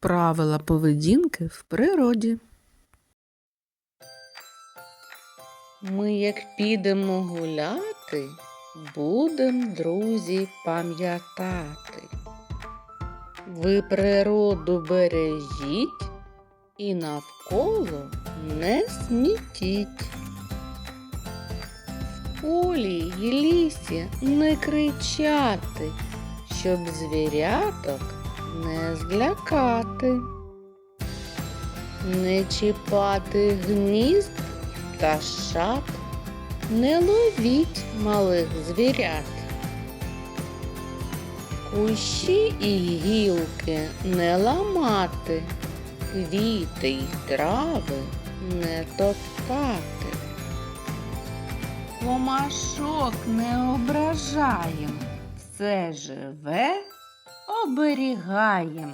Правила поведінки в природі. Ми, як підемо гуляти, будем, друзі, пам'ятати. Ви природу бережіть і навколо не смітіть. В полі й лісі не кричати, щоб звіряток не злякати. Не чіпати гнізд та шат, не ловіть малих звірят. Кущі і гілки не ламати, квіти й трави не топтати. Комашок не ображаєм, все живе оберігаєм.